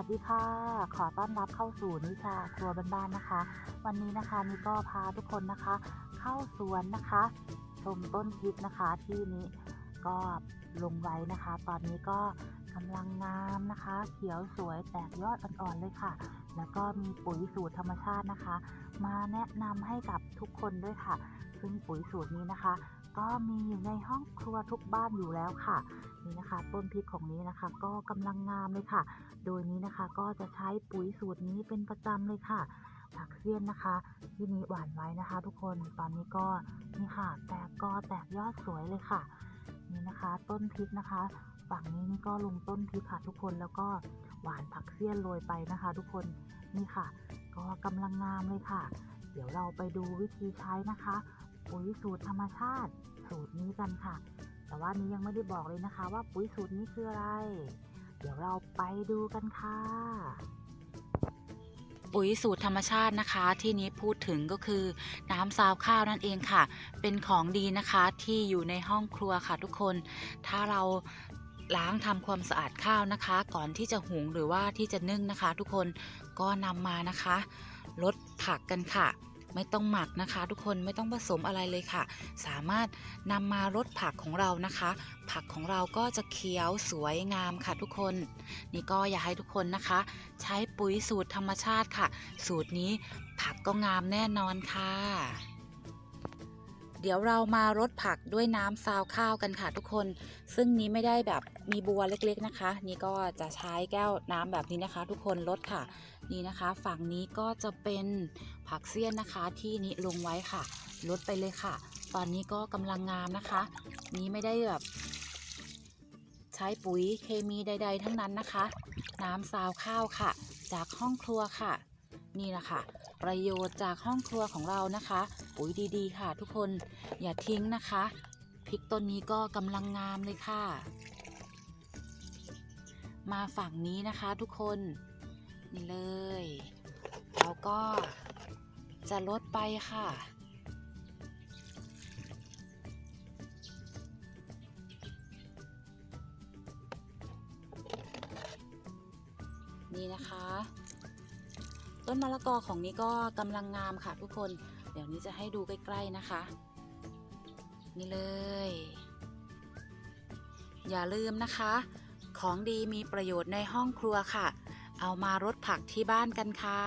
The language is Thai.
วัสดีค่ะ ขอต้อนรับเข้าสู่นิชาครัวบ้านๆนะคะ วันนี้นะคะนี่ก็พาทุกคนนะคะ เข้าสวนนะคะ ชมต้นพริกนะคะที่นี้ก็ ลงไว้นะคะ ตอนนี้ก็กำลังงามนะคะ เขียวสวยแตกยอดอ่อนๆเลยค่ะ แล้วก็มีปุ๋ยสูตรธรรมชาตินะคะ มาแนะนำให้กับทุกคนด้วยค่ะ ซึ่งปุ๋ยสูตรนี้นะคะ ก็มีอยู่ในห้องครัวทุกบ้านอยู่แล้วค่ะ นี่นะคะ ต้นพริกของนี้นะคะ ก็กำลังงามเลยค่ะ โดยนี้นะคะก็จะใช้ปุ๋ยสูตรนี้เป็นประจำเลยค่ะผักเสี้ยนนะคะ ที่นี้หวานไว้นะคะ ทุกคนตอนนี้ก็นี่ค่ะแตกกอแตกยอดสวยเลยค่ะ นี่นะคะ ต้นพริกนะคะ ฝั่งนี้นี่ก็ลงต้นพริกค่ะทุกคนแล้วก็หวานผักเสี้ยนโรยไปนะคะ ทุกคนนี่ค่ะ ก็กำลังงามเลยค่ะ เดี๋ยวเราไปดูวิธีใช้นะคะปุ๋ยสูตรธรรมชาติ สูตรนี้กันค่ะ แต่ว่านี้ยังไม่ได้บอกเลยนะคะ ว่าปุ๋ยสูตรนี้คืออะไร เดี๋ยวเราไปดูกันค่ะ ปุ๋ยสูตรธรรมชาตินะคะ ที่นี้พูดถึงก็คือ น้ำซาวข้าวนั่นเองค่ะ เป็นของดีนะคะที่อยู่ในห้องครัวค่ะทุกคน ถ้าเราล้างทำความสะอาดข้าวนะคะ ก่อนที่จะหุงหรือว่าที่จะนึ่งนะคะ ทุกคนก็นำมานะคะลดผักกันค่ะ ไม่ต้องหมักนะคะ ทุกคนไม่ต้องผสมอะไรเลยค่ะ สามารถนำมารดผักของเรานะคะ ผักของเราก็จะเขียวสวยงามค่ะทุกคน นี่ก็อยากให้ทุกคนนะคะ ใช้ปุ๋ยสูตรธรรมชาติค่ะ สูตรนี้ผักก็งามแน่นอนค่ะ เดี๋ยวเรามารดผักด้วยน้ำซาวข้าวกันค่ะทุกคน ซึ่งนี้ไม่ได้แบบมีบัวเล็กๆนะคะ นี่ก็จะใช้แก้วน้ำแบบนี้นะคะ ทุกคนลดค่ะ นี่นะคะ ฝั่งนี้ก็จะเป็นผักเสี้ยนนะคะที่นี้ลงไว้ค่ะลดไปเลยค่ะ ตอนนี้ก็กำลังงามนะคะ นี้ไม่ได้แบบใช้ปุ๋ยเคมีใด ๆ ทั้งนั้นนะคะ น้ำซาวข้าวค่ะ จากห้องครัวค่ะ นี่แหละค่ะ ประโยชน์จากห้องครัวของเรานะคะ ปุ๋ยดีๆ ค่ะ ทุกคนอย่าทิ้งนะคะพริกต้นนี้ก็กำลังงามเลยค่ะ มาฝั่งนี้นะคะทุกคนนี่เลยแล้วก็จะลดไปค่ะ นี่นะคะ ต้นมะละกอของนี้ก็กำลังงามค่ะทุกคน เดี๋ยวนี้จะให้ดูใกล้ๆนะคะ นี่เลย อย่าลืมนะคะ ของดีมีประโยชน์ในห้องครัวค่ะ เอามารดผักที่บ้านกันค่ะ